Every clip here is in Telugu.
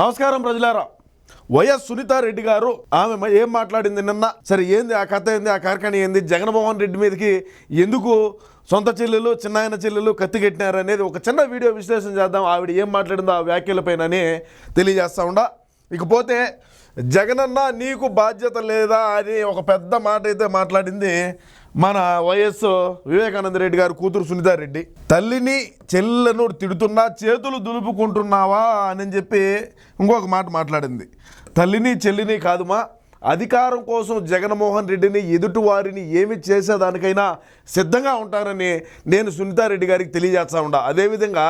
నమస్కారం ప్రజలారా. వైఎస్ సునీతారెడ్డి గారు ఆమె ఏం మాట్లాడింది నిన్న? సరే ఏంది ఆ కథ ఏంది ఆ కార్ఖాన ఏంది? జగన్మోహన్ రెడ్డి మీదకి ఎందుకు సొంత చెల్లెలు చిన్నాయన చెల్లెలు కత్తికెట్టినారు అనేది ఒక చిన్న వీడియో విశ్లేషణ చేద్దాం. ఆవిడ ఏం మాట్లాడిందో ఆ వ్యాఖ్యలపైనని తెలియజేస్తా ఉండా. ఇకపోతే జగనన్న నీకు బాధ్యత లేదా అని ఒక పెద్ద మాట అయితే మాట్లాడింది మన వైఎస్ వివేకానంద రెడ్డి గారు కూతురు సునీతారెడ్డి తల్లిని చెల్లెను తిడుతున్నా చేతులు దులుపుకుంటున్నావా అని చెప్పి ఇంకొక మాట మాట్లాడింది. తల్లిని చెల్లిని కాదుమా అధికారం కోసం జగన్మోహన్ రెడ్డిని ఎదుటివారిని ఏమి చేసేదానికైనా సిద్ధంగా ఉంటారని నేను సునీతారెడ్డి గారికి తెలియజేస్తా ఉండా. అదేవిధంగా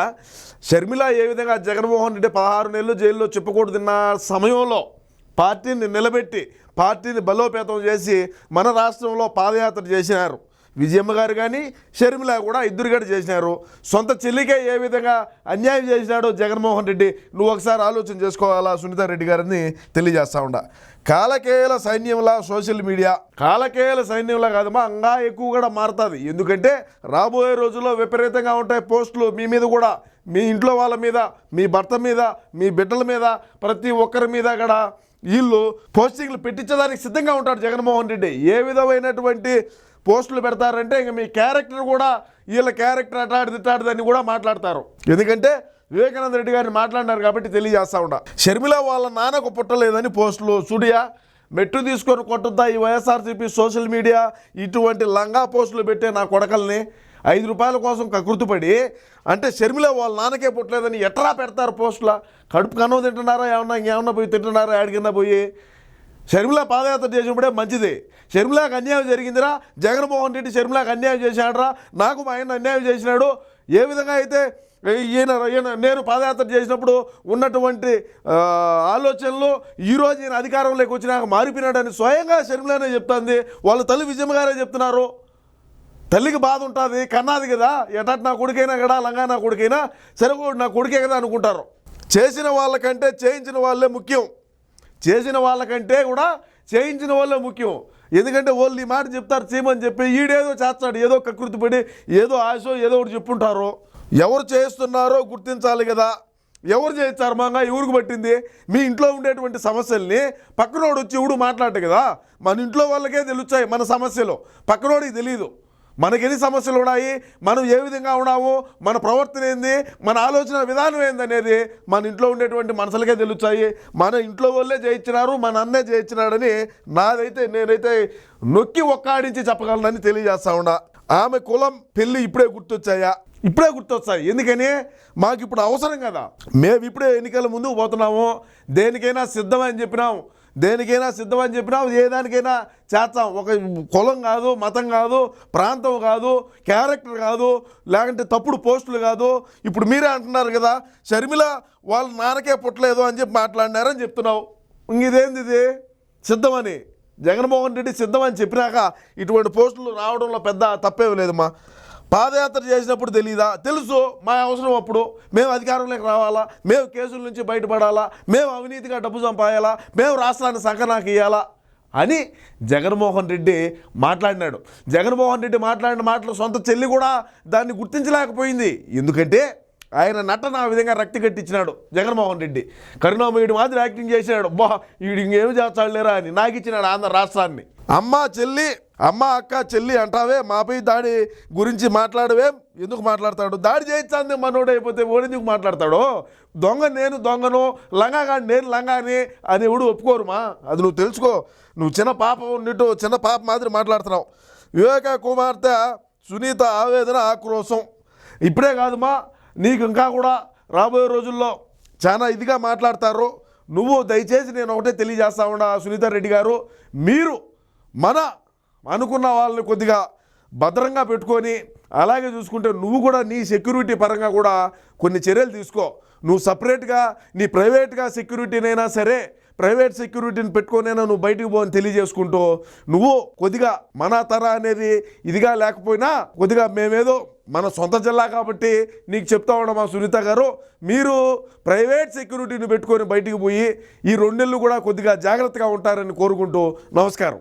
షర్మిల ఏ విధంగా జగన్మోహన్ రెడ్డి పదహారు నెలలు జైల్లో చెప్పకూడదున్న సమయంలో పార్టీని నిలబెట్టి పార్టీని బలోపేతం చేసి మన రాష్ట్రంలో పాదయాత్ర చేసినారు. విజయమ్మ గారు కానీ షర్మిల కూడా ఇద్దరు కూడా చేసినారు. సొంత చెల్లికే ఏ విధంగా అన్యాయం చేసినాడో జగన్మోహన్ రెడ్డి నువ్వు ఒకసారి ఆలోచన చేసుకోవాలా సునీతారెడ్డి గారిని తెలియజేస్తా ఉండా. కాలకేయల సైన్యంలా సోషల్ మీడియా కాలకేయల సైన్యంలా కాదమ్మా అంగా ఎక్కువ కూడా మారుతుంది. ఎందుకంటే రాబోయే రోజుల్లో విపరీతంగా ఉంటాయి పోస్టులు మీ మీద కూడా. మీ ఇంట్లో వాళ్ళ మీద మీ భర్త మీద మీ బిడ్డల మీద ప్రతి ఒక్కరి మీద కూడా వీళ్ళు పోస్టింగ్లు పెట్టించడానికి సిద్ధంగా ఉంటాడు జగన్మోహన్ రెడ్డి. ఏ విధమైనటువంటి పోస్టులు పెడతారంటే ఇంక మీ క్యారెక్టర్ కూడా వీళ్ళ క్యారెక్టర్ అటాడిది ఇటాడిదని కూడా మాట్లాడతారు. ఎందుకంటే వివేకానంద రెడ్డి గారిని మాట్లాడినారు కాబట్టి తెలియజేస్తా ఉంటా షర్మిల వాళ్ళ నాన్నకు పుట్టలేదని పోస్టులు స్టూడియా మెట్టు తీసుకొని కొట్టుద్దా ఈ వైఎస్ఆర్సీపీ సోషల్ మీడియా? ఇటువంటి లంగా పోస్టులు పెట్టే నా కొడకల్ని ఐదు రూపాయల కోసం కకృతిపడి అంటే షర్మిల వాళ్ళ నాన్నకే పుట్టలేదని ఎట్లా పెడతారు పోస్టులా? కడుపు కన్నం తింటున్నారా? ఏమన్నా ఇంకేమన్నా పోయి తింటున్నారా? ఆడికిన్నా పోయి? షర్మిల పాదయాత్ర చేసినప్పుడే మంచిది. షర్మిలాకి అన్యాయం జరిగిందిరా. జగన్మోహన్ రెడ్డి షర్మిలాకి అన్యాయం చేశాడరా. నాకు మా ఆయన అన్యాయం చేసినాడు. ఏ విధంగా అయితే ఈయన ఈయన నేను పాదయాత్ర చేసినప్పుడు ఉన్నటువంటి ఆలోచనలు ఈరోజు ఈయన అధికారంలోకి వచ్చినాక మారిపోయినాడని స్వయంగా షర్మిలానే చెప్తుంది. వాళ్ళ తల్లి విజయమ్మ గారే చెప్తున్నారు. తల్లికి బాధ ఉంటుంది కన్నాది కదా. ఎటట్ నా కొడుకైనా కదా లంగా నా కొడుకైనా సరే నా కొడుకే కదా అనుకుంటారు. చేసిన వాళ్ళకంటే చేయించిన వాళ్ళే ముఖ్యం. చేసిన వాళ్ళకంటే కూడా చేయించిన వాళ్ళే ముఖ్యం. ఎందుకంటే వాళ్ళు ఈ మాట చెప్తారు చేయమని చెప్పి ఈడేదో చేస్తాడు ఏదో కకృతిపడి ఏదో ఆశో ఏదో ఒకటి చెప్పుంటారు. ఎవరు చేస్తున్నారో గుర్తించాలి కదా. ఎవరు చేయించారు మంగా ఎవరికి పట్టింది. మీ ఇంట్లో ఉండేటువంటి సమస్యల్ని పక్కనోడు వచ్చి ఎవడు మాట్లాడు కదా. మన ఇంట్లో వాళ్ళకే తెలుస్తాయి మన సమస్యలు. పక్కనోడికి తెలియదు మనకి ఎన్ని సమస్యలు ఉన్నాయి? మనం ఏ విధంగా ఉన్నాము? మన ప్రవర్తన ఏంది? మన ఆలోచన విధానం ఏంది అనేది మన ఇంట్లో ఉండేటువంటి మనసులకే తెలుస్తాయి. మన ఇంట్లో వాళ్ళే జయించినారు మన అన్నే జయించినాడని నాదైతే నేనైతే నొక్కి ఒక్కాడించి చెప్పగలనని తెలియజేస్తా ఉన్నా. ఆమె కులం పెళ్ళి ఇప్పుడే గుర్తొచ్చాయా? ఇప్పుడే గుర్తొస్తాయి. ఎందుకని? మాకు ఇప్పుడు అవసరం కదా. మేము ఇప్పుడే ఎన్నికల ముందుకు పోతున్నాము. దేనికైనా సిద్ధమని చెప్పినాం. దేనికైనా సిద్ధమని చెప్పినా ఏ దానికైనా చేస్తాం. ఒక కులం కాదు మతం కాదు ప్రాంతం కాదు క్యారెక్టర్ కాదు లేకుంటే తప్పుడు పోస్టులు కాదు. ఇప్పుడు మీరే అంటున్నారు కదా షర్మిల వాళ్ళ నాన్నకే పుట్టలేదు అని చెప్పి మాట్లాడినారని చెప్తున్నావు. ఇంక ఇదేంది ఇది? సిద్ధమని. జగన్మోహన్ రెడ్డి సిద్ధమని చెప్పినాక ఇటువంటి పోస్టులు రావడంలో పెద్ద తప్పేం లేదమ్మా పాదయాత్ర చేసినప్పుడు తెలియదా తెలుసు. మా అవసరం అప్పుడు. మేము అధికారంలోకి రావాలా? మేము కేసుల నుంచి బయటపడాలా? మేము అవినీతిగా డబ్బు సంపాయాలా మేము రాష్ట్రాన్ని సంకనాకి ఇవ్వాలా అని జగన్మోహన్ రెడ్డి మాట్లాడినాడు. జగన్మోహన్ రెడ్డి మాట్లాడిన మాటలు సొంత చెల్లి కూడా దాన్ని గుర్తించలేకపోయింది. ఎందుకంటే ఆయన నటన ఆ విధంగా రక్తి కట్టించినాడు జగన్మోహన్ రెడ్డి. కరుణామయుడు మాదిరి యాక్టింగ్ చేసినాడు. బా వీడు ఇంకేమి చేస్తాడు లేరా అని నాకు ఇచ్చినాడు ఆంధ్ర రాష్ట్రాన్ని. అమ్మ చెల్లి అమ్మ అక్క చెల్లి అంటావే మాపై దాడి గురించి మాట్లాడవే ఎందుకు మాట్లాడతాడు? దాడి చేయించాంది మనోడు అయిపోతే ఓడెందుకు మాట్లాడతాడు? దొంగ నేను దొంగను లంగాగాని నేను లంగాని అని ఎవడు ఒప్పుకోరుమా అది నువ్వు తెలుసుకో. నువ్వు చిన్న పాప ఉన్నట్టు చిన్న పాప మాదిరి మాట్లాడుతున్నావు. వివేక కుమార్తె సునీత ఆవేదన ఆక్రోశం. ఇప్పుడే కాదుమా నీకు ఇంకా కూడా రాబోయే రోజుల్లో చాలా ఇదిగా మాట్లాడతారు. నువ్వు దయచేసి నేను ఒకటే తెలియజేస్తా ఉన్నా సునీత రెడ్డి గారు. మీరు మన అనుకున్న వాళ్ళని కొద్దిగా భద్రంగా పెట్టుకొని అలాగే చూసుకుంటే నువ్వు కూడా నీ సెక్యూరిటీ పరంగా కూడా కొన్ని చర్యలు తీసుకో. నువ్వు సపరేట్గా నీ ప్రైవేట్గా సెక్యూరిటీనైనా సరే ప్రైవేట్ సెక్యూరిటీని పెట్టుకొనైనా నువ్వు బయటకు పోని తెలియజేసుకుంటూ నువ్వు కొద్దిగా మన తర అనేది ఇదిగా లేకపోయినా కొద్దిగా మేమేదో మన సొంత జిల్లా కాబట్టి నీకు చెప్తా ఉన్నాం మా సునీత గారు మీరు ప్రైవేట్ సెక్యూరిటీని పెట్టుకొని బయటికి పోయి ఈ రెండు నెలలు కూడా కొద్దిగా జాగ్రత్తగా ఉంటారని కోరుకుంటూ నమస్కారం.